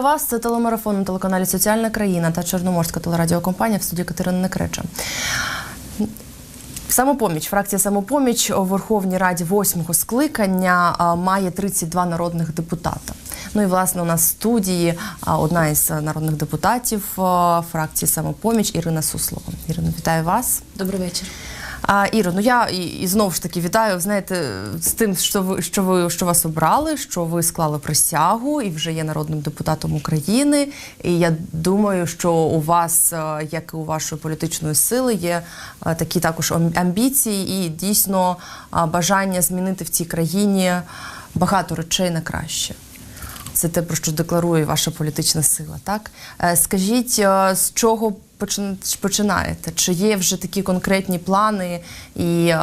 Вас. Це телемарафон на телеканалі Соціальна країна та Чорноморська телерадіокомпанія в студії Катерини Некреча. Самопоміч, фракція самопоміч у Верховній Раді восьмого скликання має 32 народних депутата. Ну і власне у нас в студії одна із народних депутатів фракції самопоміч Ірина Суслова. Ірина, вітаю вас. Добрий вечір. А, Іро, ну я і, і знову ж таки вітаю. Знаєте, з тим, що ви що ви що вас обрали, що ви склали присягу і вже є народним депутатом України. І я думаю, що у вас, е, як і у вашої політичної сили, є е, такі також ам- амбіції і дійсно е, бажання змінити в цій країні багато речей на краще. Це те, про що декларує ваша політична сила. Так Е, скажіть, е, з чого починаєте? Чи є вже такі конкретні плани, і е,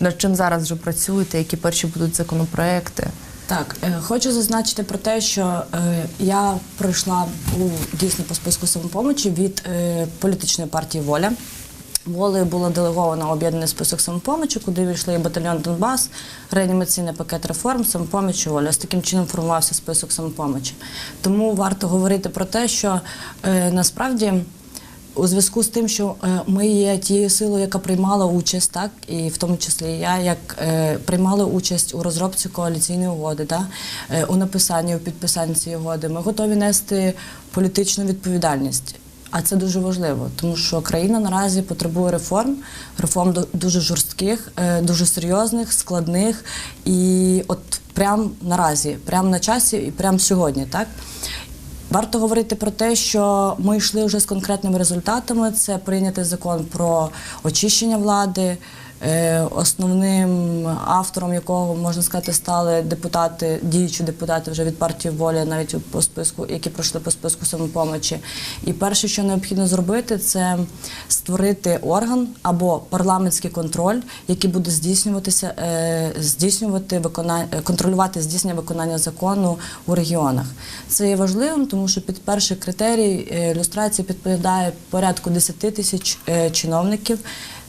над чим зараз вже працюєте? Які перші будуть законопроекти? Так, хочу зазначити про те, що я пройшла у дійсно по списку самопомочі від політичної партії Воля. Волею було делеговано об'єднаний список самопомочі, куди війшли і батальйон Донбас, реанімаційний пакет реформ, самопоміч і воля. З таким чином формувався список самопомочі. Тому варто говорити про те, що е, насправді. У зв'язку з тим, що е, ми є тією силою, яка приймала участь, так і в тому числі я, як е, приймала участь у розробці коаліційної угоди, да, е, у написанні, у підписанні цієї угоди, ми готові нести політичну відповідальність. А це дуже важливо, тому що країна наразі потребує реформ, реформ дуже жорстких, е, дуже серйозних, складних. І от прямо наразі, прямо на часі і прямо сьогодні, так. Варто говорити про те, що ми йшли вже з конкретними результатами. Це прийнятий закон про очищення влади. Е, Основним автором якого можна сказати стали депутати, діючі депутати вже від партії волі, навіть по списку, які пройшли по списку самопомочі. І перше, що необхідно зробити, це створити орган або парламентський контроль, який буде здійснюватися, е, здійснювати виконання, контролювати здійснення виконання закону у регіонах. Це є важливим, тому що під перший критерій е, люстрації підповідає порядку 10 тисяч е, чиновників.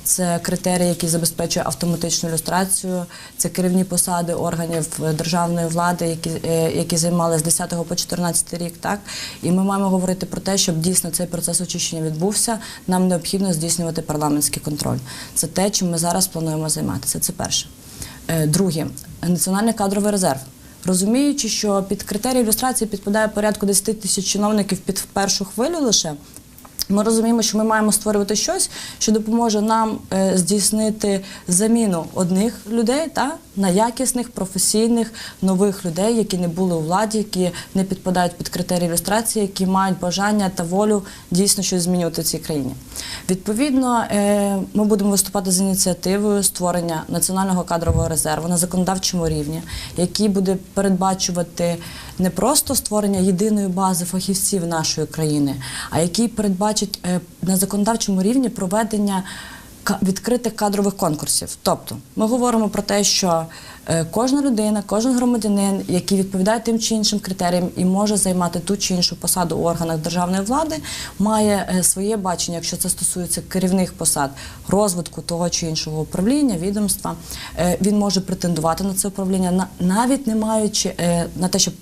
Це критерії, які забезпечує автоматичну ілюстрацію. Це керівні посади органів е, державної влади, які, е, які займали з 10 по 14 рік. Так і ми маємо говорити про те, щоб дійсно цей процес очищення відбувся. Нам необхідно здійснювати парламентський контроль. Це те, чим ми зараз плануємо займатися. Це перше. Е, Друге, національний кадровий резерв. Розуміючи, що під критерії ілюстрації підпадає порядку 10 тисяч чиновників під першу хвилю лише. Ми розуміємо, що ми маємо створювати щось, що допоможе нам е, здійснити заміну одних людей та на якісних, професійних, нових людей, які не були у владі, які не підпадають під критерії ілюстрації, які мають бажання та волю дійсно щось змінювати в цій країні. Відповідно, е, ми будемо виступати з ініціативою створення національного кадрового резерву на законодавчому рівні, який буде передбачувати не просто створення єдиної бази фахівців нашої країни, а який передбачить е, на законодавчому рівні проведення відкритих кадрових конкурсів. Тобто, ми говоримо про те, що е, кожна людина, кожен громадянин, який відповідає тим чи іншим критеріям і може займати ту чи іншу посаду у органах державної влади, має е, своє бачення, якщо це стосується керівних посад, розвитку того чи іншого управління, відомства. Він може претендувати на це управління, на- навіть не маючи на те, щоб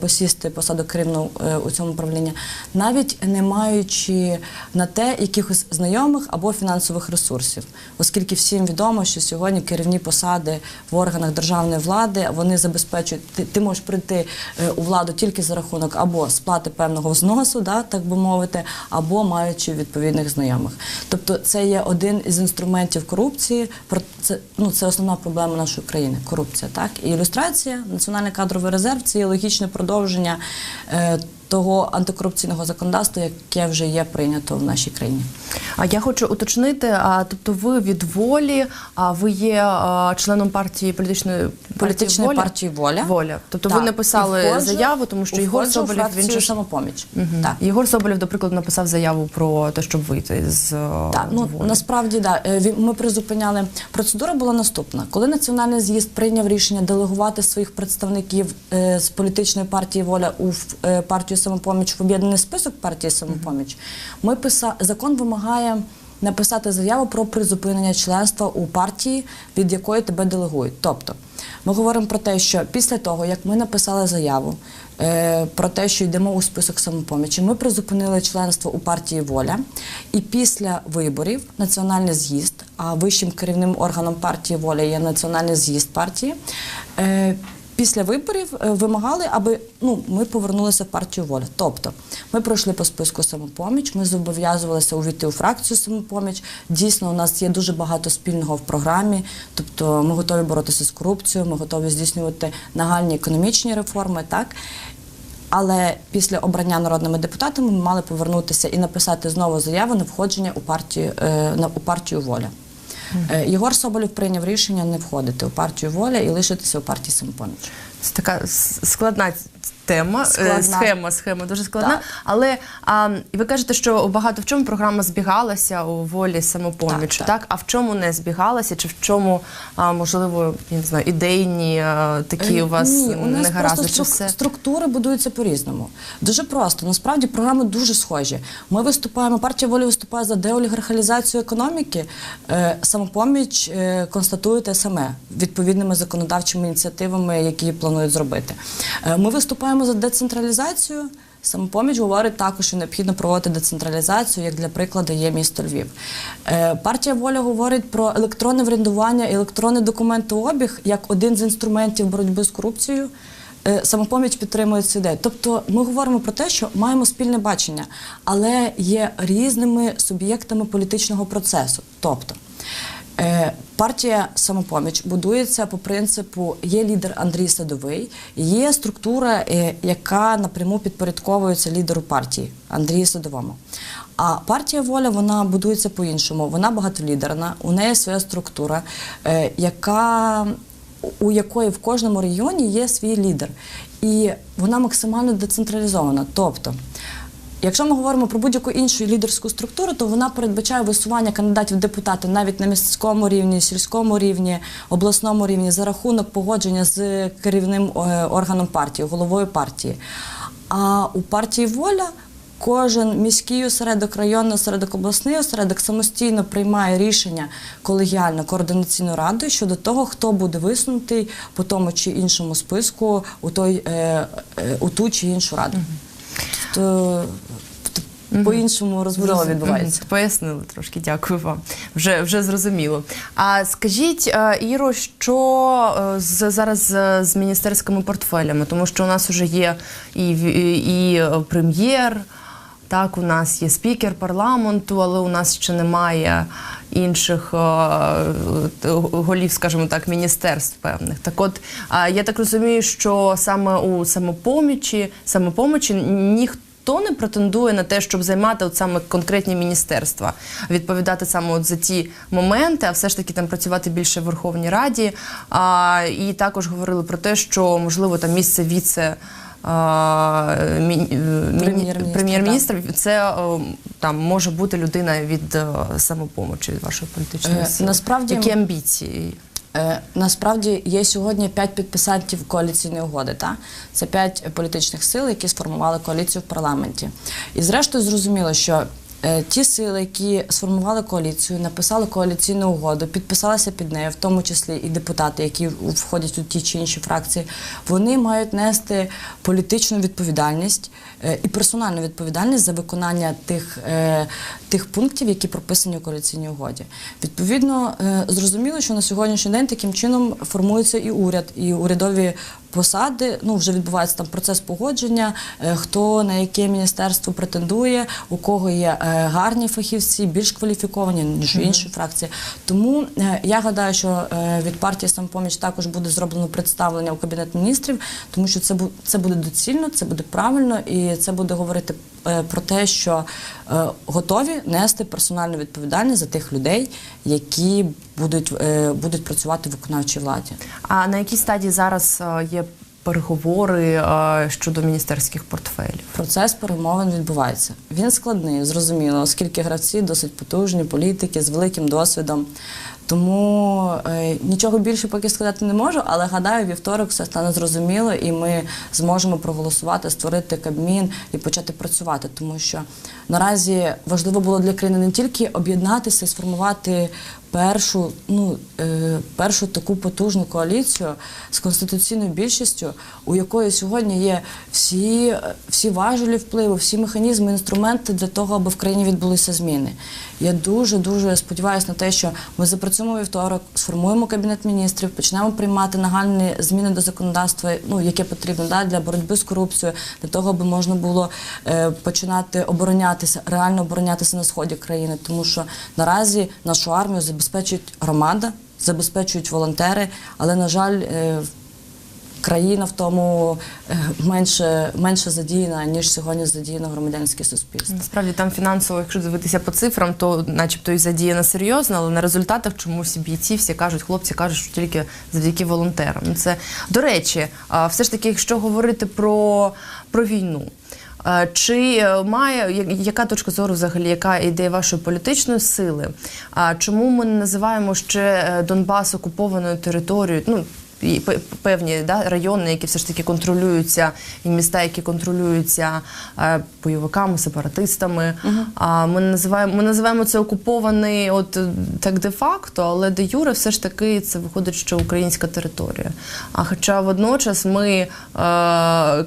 посісти посаду керівну е, у цьому управлінні, навіть не маючи на те якихось знайомих або фінансових ресурсів, оскільки всім відомо, що сьогодні керівні посади в органах державної влади вони забезпечують. Ти, ти можеш прийти е, у владу тільки за рахунок або сплати певного взносу, да, так би мовити, або маючи відповідних знайомих. Тобто, це є один із інструментів корупції. Це ну це основна проблема нашої країни корупція. Так і ілюстрація, національний кадровий резерв це є логічне продовження е, того антикорупційного законодавства, яке вже є прийнято в нашій країні. А я хочу уточнити. А тобто, ви від волі, а ви є а, членом партії політичної Політичної партії «Воля». Воля. Тобто, ви Так. написали І входжу- заяву, тому що Єгор Соболєв він же самопоміч. Мгм. Так. Єгор Соболєв, до прикладу, написав заяву про те, щоб вийти з е, Так, ну волі. насправді да. Е, Ми призупиняли. Процедура була наступна. Коли національний з'їзд прийняв рішення делегувати своїх представників е, з політичної партії Воля у партію самопоміч в об'єднаний список партії самопоміч, ми писа... закон вимагає. Написати заяву про призупинення членства у партії, від якої тебе делегують. Тобто Ми говоримо про те, що після того, як ми написали заяву е, про те, що йдемо у список самопомічі, ми призупинили членство у партії Воля. І після виборів національний з'їзд, а вищим керівним органом партії Воля є національний з'їзд партії. е, Після виборів е, вимагали, аби ну ми повернулися в партію воля. Тобто ми пройшли по списку самопоміч. Ми зобов'язувалися увійти у фракцію самопоміч. Дійсно, у нас є дуже багато спільного в програмі. Тобто, ми готові боротися з корупцією, ми готові здійснювати нагальні економічні реформи. Так але після обрання народними депутатами ми мали повернутися і написати знову заяву на входження у партію е, на у партію воля. Е, Єгор Соболєв прийняв рішення не входити у партію воля і лишитися у партії самопоміч. Це така складна тема, е, Складна. схема, схема дуже складна. Так. Але а, ви кажете, що багато в чому програма збігалася у волі самопомічі, Так, так, так. А в чому не збігалася? Чи в чому, а, можливо, я не знаю, ідейні а, такі Е, у вас Ні, у нас негаразди? просто струк- все? структури будуються по-різному. Дуже просто. Насправді програми дуже схожі. Ми виступаємо, партія волі виступає за деолігархалізацію економіки. Е, самопоміч е, констатує те саме відповідними законодавчими ініціативами, які планують зробити. Е, ми виступаємо за децентралізацію. Самопоміч говорить також, що необхідно проводити децентралізацію, як для прикладу є місто Львів. Е, партія Воля говорить про електронне врядування і електронний документообіг як один з інструментів боротьби з корупцією. Е, Самопоміч підтримує цю ідею. Тобто ми говоримо про те, що маємо спільне бачення, але є різними суб'єктами політичного процесу. Тобто Партія самопоміч будується по принципу: є лідер Андрій Садовий, є структура, е, яка напряму підпорядковується лідеру партії Андрію Садовому. А партія воля вона будується по-іншому. Вона багатолідерна, у неї своя структура, е, яка у якої в кожному регіоні є свій лідер, і вона максимально децентралізована. Тобто, Якщо ми говоримо про будь-яку іншу лідерську структуру, то вона передбачає висування кандидатів в депутати навіть на міському рівні, сільському рівні, обласному рівні за рахунок погодження з керівним е, органом партії, головою партії. А у партії воля кожен міський осередок, районний осередок, обласний осередок самостійно приймає рішення колегіально координаційною радою щодо того, хто буде висунутий по тому чи іншому списку у той е, е, у ту чи іншу раду. Тобто по-іншому розбудова відбувається. Мгм, Пояснили трошки, дякую вам. Вже, вже зрозуміло. А скажіть, е, Іро, що е, з, зараз е, з міністерськими портфелями? Тому що у нас вже є і, і, і прем'єр, так, у нас є спікер парламенту, але у нас ще немає інших голів, скажімо так, міністерств певних. Так от, я так розумію, що саме у самопомічі, самопомочі ніхто. Хто не претендує на те, щоб займати от саме конкретні міністерства, відповідати саме от за ті моменти, а все ж таки там працювати більше в Верховній Раді. А, і також говорили про те, що можливо там місце віце. е, Прем'єр-міністра це е, там може бути людина від е, самопомочі від вашої політичної сили. насправді- які амбіції? Е, Насправді є сьогодні п'ять підписантів коаліційної угоди. Та? Це п'ять політичних сил, які сформували коаліцію в парламенті. І зрештою зрозуміло, що е, ті сили, які сформували коаліцію, написали коаліційну угоду, підписалися під нею, в тому числі і депутати, які входять у ті чи інші фракції, вони мають нести політичну відповідальність і персональну відповідальність за виконання тих, е, тих пунктів, які прописані у коаліційній угоді. Відповідно, е, зрозуміло, що на сьогоднішній день таким чином формується і уряд, і урядові посади. Ну вже відбувається там процес погодження, е, хто на яке міністерство претендує, у кого є е, гарні фахівці, більш кваліфіковані ніж у іншої фракції. Тому е, я гадаю, що е, від партії самопоміч також буде зроблено представлення у кабінет міністрів, тому що це це буде доцільно, це буде правильно, і це буде говорити е, про те, що е, готові нести персональну відповідальність за тих людей, які будуть, е, будуть працювати в виконавчій владі. А на якій стадії зараз є переговори щодо міністерських портфелів? Процес перемовин відбувається. Він складний, зрозуміло, оскільки гравці досить потужні, політики з великим досвідом. Тому е, нічого більше поки сказати не можу, але гадаю, вівторок все стане зрозуміло, і ми зможемо проголосувати, створити кабмін і почати працювати. Тому що наразі важливо було для країни не тільки об'єднатися і сформувати першу, ну, е, першу таку потужну коаліцію з конституційною більшістю, у якої сьогодні є всі, всі важелі впливу, всі механізми, інструменти для того, аби в країні відбулися зміни. Я дуже дуже сподіваюся на те, що ми запрацюємо вівторок, сформуємо кабінет міністрів, почнемо приймати нагальні зміни до законодавства, ну яке потрібно да, для боротьби з корупцією, для того, аби можна було е, починати оборонятися, реально оборонятися на сході країни, тому що наразі нашу армію забезпечують громада, забезпечують волонтери, але на жаль. е, Країна в тому е, менше, менше задіяна, ніж сьогодні задіяно громадянське суспільство. Насправді там фінансово, якщо дивитися по цифрам, то начебто і задіяно серйозно, але на результатах чомусь бійці всі кажуть, хлопці кажуть, що тільки завдяки волонтерам. Це до речі, все ж таки, якщо говорити про, про війну. Е, Чи е, має яка точка зору взагалі, яка ідея вашої політичної сили? А чому ми не називаємо ще е, Донбас окупованою територією? Ну і певні да, райони, які все ж таки контролюються, і міста, які контролюються е, бойовиками, сепаратистами. А ми називаємо ми називаємо це окупований, от так де-факто, але де юре все ж таки це виходить, що українська територія. А хоча водночас ми е,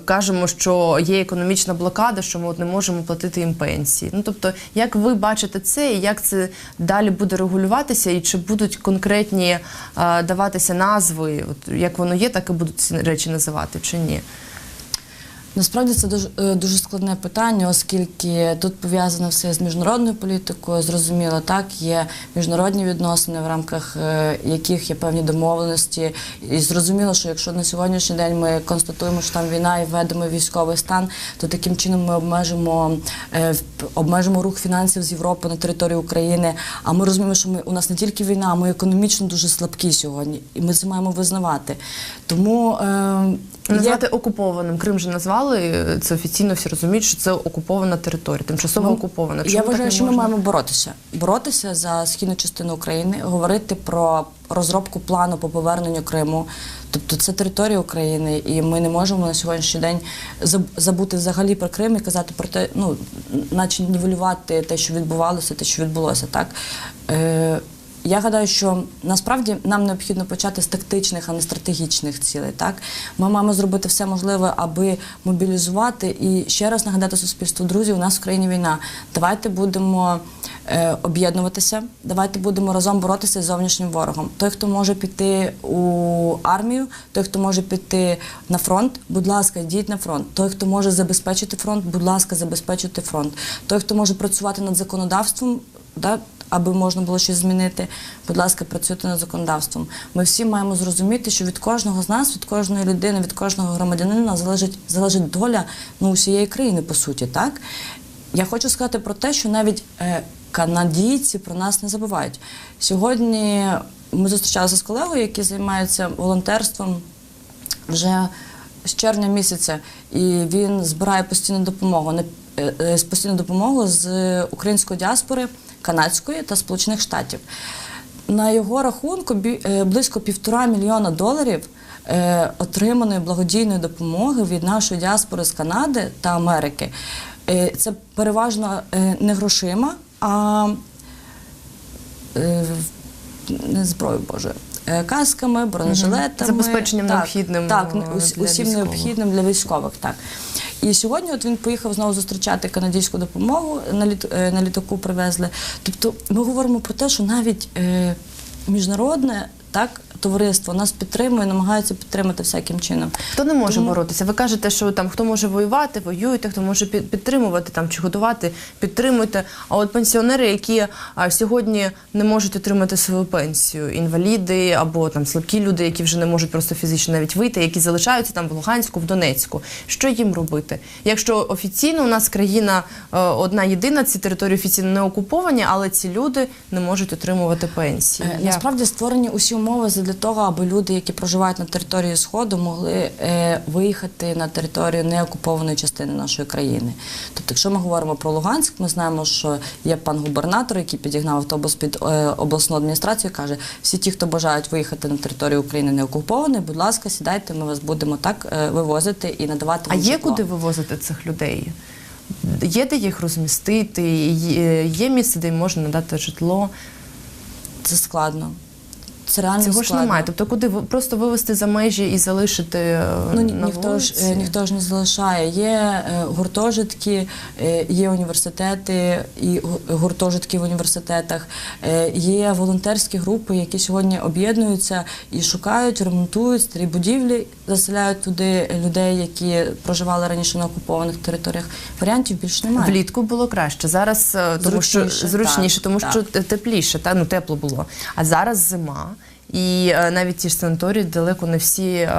кажемо, що є економічна блокада, що ми от не можемо платити їм пенсії. Ну тобто, як ви бачите це, і як це далі буде регулюватися, і чи будуть конкретні е, даватися назви, от як воно є, так і будуть ці речі називати, чи ні? Насправді це дуже, е, дуже складне питання, оскільки тут пов'язано все з міжнародною політикою. Зрозуміло, так є міжнародні відносини, в рамках е, яких є певні домовленості. І зрозуміло, що якщо на сьогоднішній день ми констатуємо, що там війна і введемо військовий стан, то таким чином ми обмежимо, е, обмежимо рух фінансів з Європи на територію України. А ми розуміємо, що ми у нас не тільки війна, а ми економічно дуже слабкі сьогодні, і ми це маємо визнавати. Тому е, є- Назвати окупованим. Крим же назвали це офіційно. Всі розуміють, що це окупована територія, тимчасово Ну, окупована. Я Чому так вважаю, що ми маємо боротися. Боротися за східну частину України, говорити про розробку плану по поверненню Криму. Тобто це територія України, і ми не можемо на сьогоднішній день забути взагалі про Крим і казати про те, ну наче нівелювати те, що відбувалося, те, що відбулося. Так е, я гадаю, що насправді нам необхідно почати з тактичних, а не стратегічних цілей. Так ми маємо зробити все можливе, аби мобілізувати і ще раз нагадати суспільству, друзі, у нас в країні війна. Давайте будемо е, об'єднуватися, давайте будемо разом боротися з зовнішнім ворогом. Той, хто може піти у армію, той, хто може піти на фронт, будь ласка, йдіть на фронт. Той, хто може забезпечити фронт, будь ласка, забезпечуйте фронт. Той, хто може працювати над законодавством, аби можна було щось змінити, будь ласка, працюйте над законодавством. Ми всі маємо зрозуміти, що від кожного з нас, від кожної людини, від кожного громадянина залежить, доля ну, усієї країни, по суті, так? Я хочу сказати про те, що навіть е, канадійці про нас не забувають. Сьогодні ми зустрічалися з колегою, який займається волонтерством вже з червня місяця, і він збирає постійну допомогу. Е, е, постійну допомогу з української діаспори, канадської та Сполучених Штатів. На його рахунку е, близько півтора мільйона доларів е, отриманої благодійної допомоги від нашої діаспори з Канади та Америки. Е, Це переважно не грошима, а не зброю Боже. Касками, бронежилетами, Забезпеченням так, необхідним, так, для усім військових. необхідним для військових. Так і сьогодні, от він поїхав знову зустрічати канадську допомогу на літ е, на літаку. Привезли. Тобто, ми говоримо про те, що навіть е, міжнародне так товариство нас підтримує, намагається підтримати всяким чином. Хто не може Тому- боротися? Ви кажете, що там хто може воювати, воюйте, хто може підтримувати там чи готувати, підтримуйте. А от пенсіонери, які а, сьогодні не можуть отримати свою пенсію, інваліди або там слабкі люди, які вже не можуть просто фізично навіть вийти, які залишаються там в Луганську, в Донецьку. Що їм робити? Якщо офіційно у нас країна е, одна єдина, ці території офіційно не окуповані, але ці люди не можуть отримувати пенсії. Е, Насправді створені усі умови для того, аби люди, які проживають на території Сходу, могли е, виїхати на територію неокупованої частини нашої країни. Тобто, якщо ми говоримо про Луганськ, ми знаємо, що є пан губернатор, який підігнав автобус під е, обласну адміністрацію, каже: всі ті, хто бажають виїхати на територію України неокупованої, будь ласка, сідайте, ми вас будемо так е, вивозити і надавати А є куди вивозити цих людей? Є де їх розмістити, є- є місце, де їм можна надати житло. Це складно. Це реально Цього ж немає. Тобто, куди просто вивести за межі і залишити е, Ну, ні, на ніхто ж вулиці? е, ніхто ж не залишає. Є е, гуртожитки, є університети і гуртожитки в університетах. Є волонтерські групи, які сьогодні об'єднуються і шукають, ремонтують старі будівлі, заселяють туди людей, які проживали раніше на окупованих територіях. Варіантів більш немає. Влітку було краще. Зараз тому що Зручніше, зручніше, так, тому так. що те- тепліше, та ну тепло було. А зараз зима. І е, навіть ті ж санаторії далеко не всі е,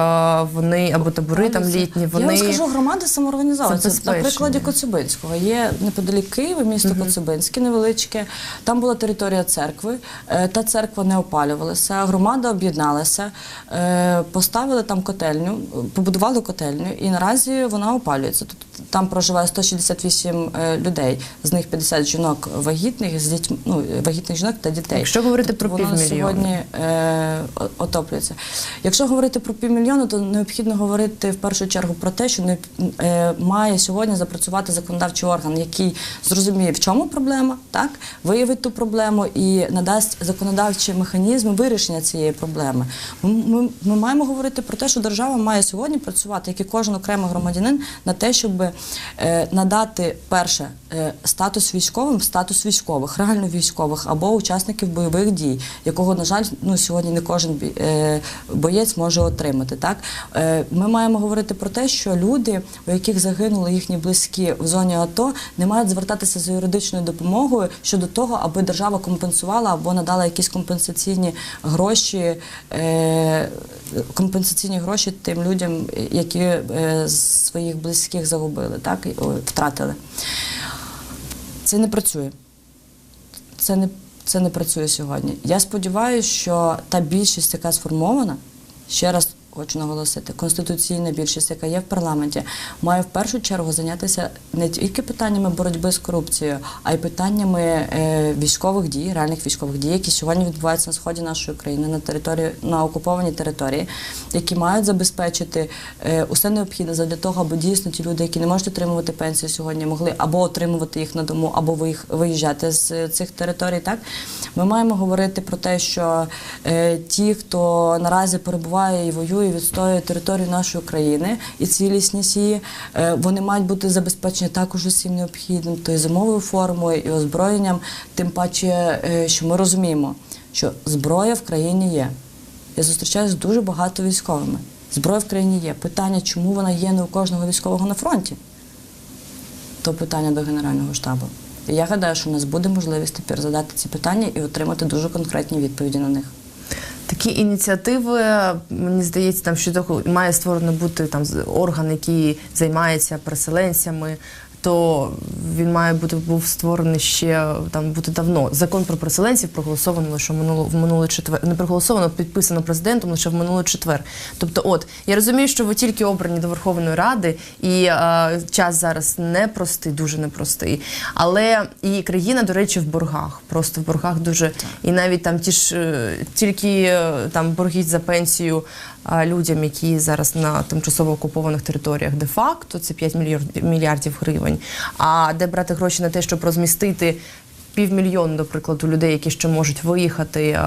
вони або табори там літні. Вони Я вам скажу, громади самоорганізовуються. На забезпечені. прикладі Коцюбинського є неподалік Києва, місто Коцюбинське невеличке. Там була територія церкви. Е, Та церква не опалювалася. Громада об'єдналася, е, поставили там котельню, побудували котельню, і наразі вона опалюється. Тобто там проживає 168 е, людей, з них 50 жінок вагітних з дітьми, ну, вагітних жінок та дітей. Якщо говорити про воно на півмільйона. сьогодні е, о- отоплюється. Якщо говорити про півмільйона, то необхідно говорити в першу чергу про те, що не, е, має сьогодні запрацювати законодавчий орган, який зрозуміє, в чому проблема, так виявить ту проблему і надасть законодавчі механізми вирішення цієї проблеми. Ми, ми, маємо говорити про те, що держава має сьогодні працювати, як і кожен окремий громадянин, на те, щоб е, надати перше е, статус військовим, статус військових, реально військових або учасників бойових дій, якого, на жаль, ну сьогодні не кожен е, боєць може отримати. Так Е, ми маємо говорити про те, що люди, у яких загинули їхні близькі в зоні АТО, не мають звертатися за юридичною допомогою щодо того, аби держава компенсувала або надала якісь компенсаційні гроші, е, компенсаційні гроші тим людям, які своїх близьких загубили, так втратили. Це не працює. Це не, це не працює сьогодні. Я сподіваюся, що та більшість, яка сформована, ще раз хочу наголосити, конституційна більшість, яка є в парламенті, має в першу чергу зайнятися не тільки питаннями боротьби з корупцією, а й питаннями е, військових дій, реальних військових дій, які сьогодні відбуваються на сході нашої країни, на території на окупованій території, які мають забезпечити е, усе необхідне для того, аби дійсно ті люди, які не можуть отримувати пенсію сьогодні, могли або отримувати їх на дому, або виїжджати з цих територій. Так ми маємо говорити про те, що е, ті, хто наразі перебуває і воює, відстоює територію нашої країни і цілісність її, е, вони мають бути забезпечені також усім необхідним, то і зимовою формою, і озброєнням. Тим паче, е, що ми розуміємо, що зброя в країні є. Я зустрічаюся дуже багато військовими. Зброя в країні є. Питання, чому вона є не у кожного військового на фронті? То питання до Генерального штабу. І я гадаю, що у нас буде можливість тепер задати ці питання і отримати дуже конкретні відповіді на них. Такі ініціативи, мені здається, там що має створено бути там орган, який займається переселенцями. То він має бути був створений ще там бути давно. Закон про переселенців проголосовано лише в минуло в минулий четвер. Не проголосовано, підписано президентом лише в минулий четвер. Тобто, от я розумію, що ви тільки обрані до Верховної Ради, і е, час зараз непростий, дуже непростий. Але і країна, до речі, в боргах. Просто в боргах дуже і навіть там ті ж е, тільки е, там борги за пенсію людям, які зараз на тимчасово окупованих територіях де-факто, це 5 мільярдів, гривень. А де брати гроші на те, щоб розмістити півмільйона, до прикладу, людей, які ще можуть виїхати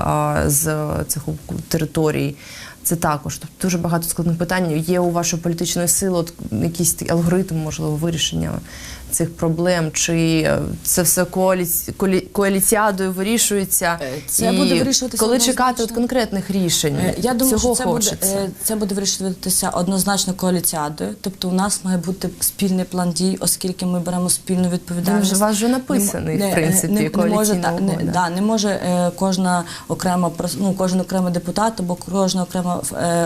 з цих територій. Це також тобто дуже багато складних питань. Є у вашої політичної сили от, якийсь алгоритм, можливо, вирішення цих проблем, чи е, це все коаліці... коаліціадою вирішується? Е, це і буде вирішуватися коли чекати от конкретних рішень? Е, Я думаю, Цього що це буде, хочеться. е, це буде вирішуватися однозначно коаліціадою. Тобто у нас має бути спільний план дій, оскільки ми беремо спільну відповідальність. Він же у вас вже написаний, Не- в принципі, не, не, не може, так, не, да, не може кожна окрема ну, кожен окремий депутат або кожна окрема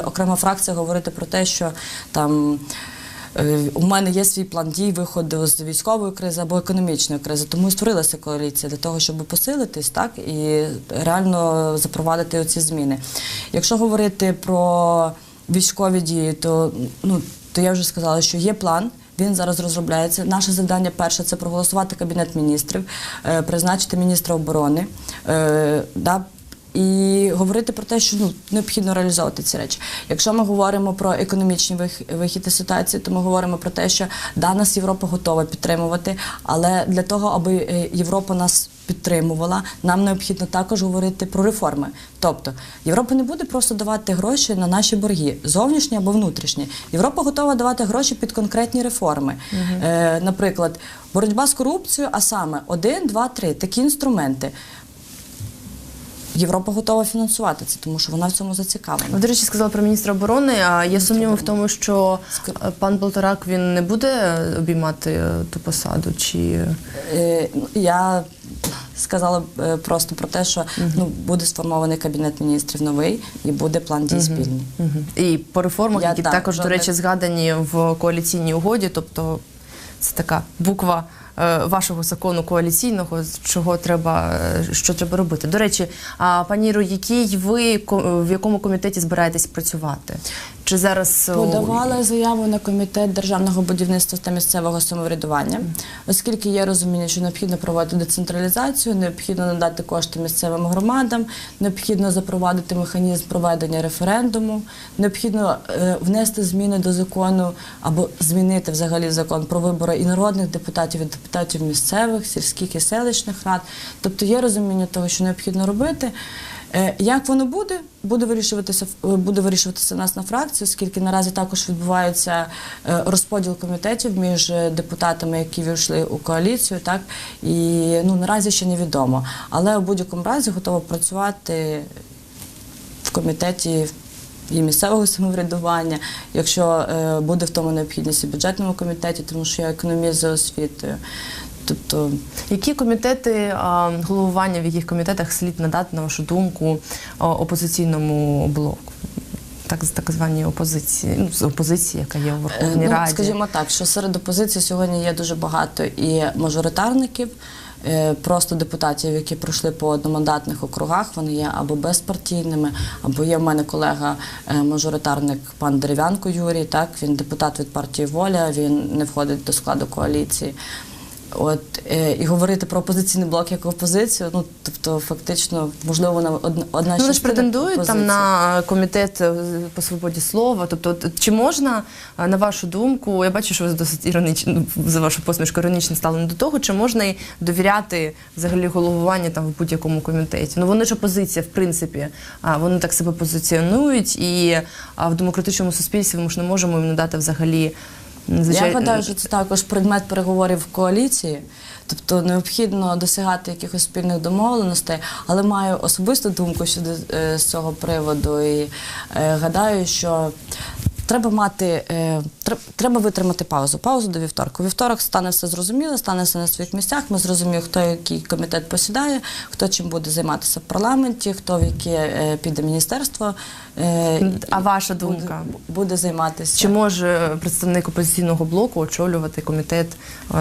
окрема фракція говорити про те, що там. Е, У мене є свій план дій виходу з військової кризи або економічної кризи, тому і створилася коаліція для того, щоб посилитись, так і реально запровадити оці зміни. Якщо говорити про військові дії, то ну то я вже сказала, що є план. Він зараз розробляється. Наше завдання перше це проголосувати кабінет міністрів, е, призначити міністра оборони, е, да, І говорити про те, що ну необхідно реалізовувати ці речі. Якщо ми говоримо про економічний вих- вихід із ситуації, то ми говоримо про те, що да, нас Європа готова підтримувати, але для того, аби е, Європа нас підтримувала, нам необхідно також говорити про реформи. Тобто Європа не буде просто давати гроші на наші борги, зовнішні або внутрішні. Європа готова давати гроші під конкретні реформи. Е, наприклад, боротьба з корупцією, а саме один, два, три такі інструменти. Європа готова фінансувати це, тому що вона в цьому зацікавлена. Ви, до речі, сказали про міністра оборони. А є сумніви в тому, що е, пан Болторак він не буде обіймати е, ту посаду, чи Е, ну, Я сказала просто про те, що ну, буде сформований кабінет міністрів новий і буде план дій спільний. Мгм. і по реформах, Я, які так, також, до речі, згадані в коаліційній угоді, тобто це така буква. Е, Вашого закону коаліційного, чого треба, е, що треба робити. До речі, а пані Іро, який ви в якому комітеті збираєтесь працювати? Чи зараз е, Подавала заяву на комітет державного будівництва та місцевого самоврядування, оскільки є розуміння, що необхідно проводити децентралізацію, необхідно надати кошти місцевим громадам, необхідно запровадити механізм проведення референдуму, необхідно внести зміни до закону або змінити взагалі закон про вибори і народних депутатів, і депутатів місцевих, сільських і селищних рад. Тобто є розуміння того, що необхідно робити. Е, Як воно буде, буде вирішуватися е, буде вирішуватися нас на фракції, оскільки наразі також відбувається е, розподіл комітетів між депутатами, які війшли у коаліцію, так і ну наразі ще невідомо. Але у будь-якому разі готова працювати в комітеті і місцевого самоврядування, якщо е, буде в тому необхідність і бюджетному комітеті, тому що я економіст за освітою. Тобто Які комітети, головування в яких комітетах слід надати, на вашу думку, опозиційному блоку? Так, так званій опозиції, ну, опозиції, яка є у Верховній ну, Раді. Скажімо так, що серед опозиції сьогодні є дуже багато і мажоритарників, е, просто депутатів, які пройшли по одномандатних округах. Вони є або безпартійними, або є в мене колега е, мажоритарник пан Дерев'янко Юрій. Так він депутат від партії Воля, він не входить до складу коаліції. От е, і говорити про опозиційний блок як опозицію, ну тобто, фактично, можливо, вона одна одна Ну, ж претендують там на комітет е, по свободі слова. Тобто, чи можна, е, на вашу думку, я бачу, що ви досить іронічно ну, за вашу посмішку іронічно стали до того, чи можна й довіряти взагалі головуванню там в будь-якому комітеті? Ну вони ж опозиція, в принципі, вони так себе позиціонують, і в демократичному суспільстві ми ж не можемо їм надати взагалі. Звичай- Я гадаю, що це також предмет переговорів в коаліції. Тобто необхідно досягати якихось спільних домовленостей, але маю особисту думку щодо е, з цього приводу. І е, гадаю, що треба мати е, треба витримати паузу. Паузу до вівторку. Вівторок стане все зрозуміло, стане все на своїх місцях. Ми зрозуміємо, хто який комітет посідає, хто чим буде займатися в парламенті, хто в яке е, піде міністерство. е, А ваша думка? буде займатися. Чи може представник опозиційного блоку очолювати комітет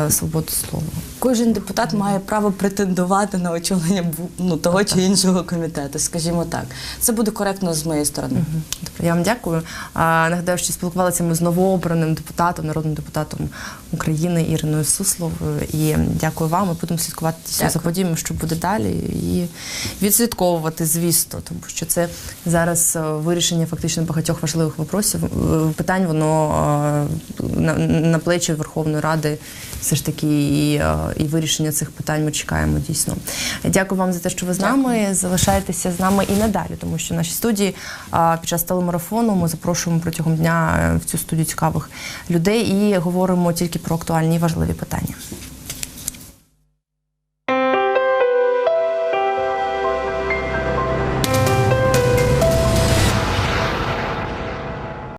свободи слова? Кожен депутат має право претендувати на очолення ну, того чи іншого комітету, скажімо так. Це буде коректно з моєї сторони. Добре, я вам дякую. А, нагадаю, що спілкувалися ми з новообраним депутатом, народним депутатом України Іриною Сусловою. І дякую вам. Ми будемо слідкувати за подіями, що буде далі, і відслідковувати, звісно, тому що це зараз е, вирішення фактично багатьох важливих вопросів. е, Питань воно е, на, на плечі Верховної Ради. Все ж таки, і, і вирішення цих питань ми чекаємо дійсно. Дякую вам за те, що ви з нами. Залишайтеся з нами і надалі, тому що в нашій студії під час телемарафону ми запрошуємо протягом дня е, в цю студію цікавих людей і говоримо тільки про актуальні і важливі питання.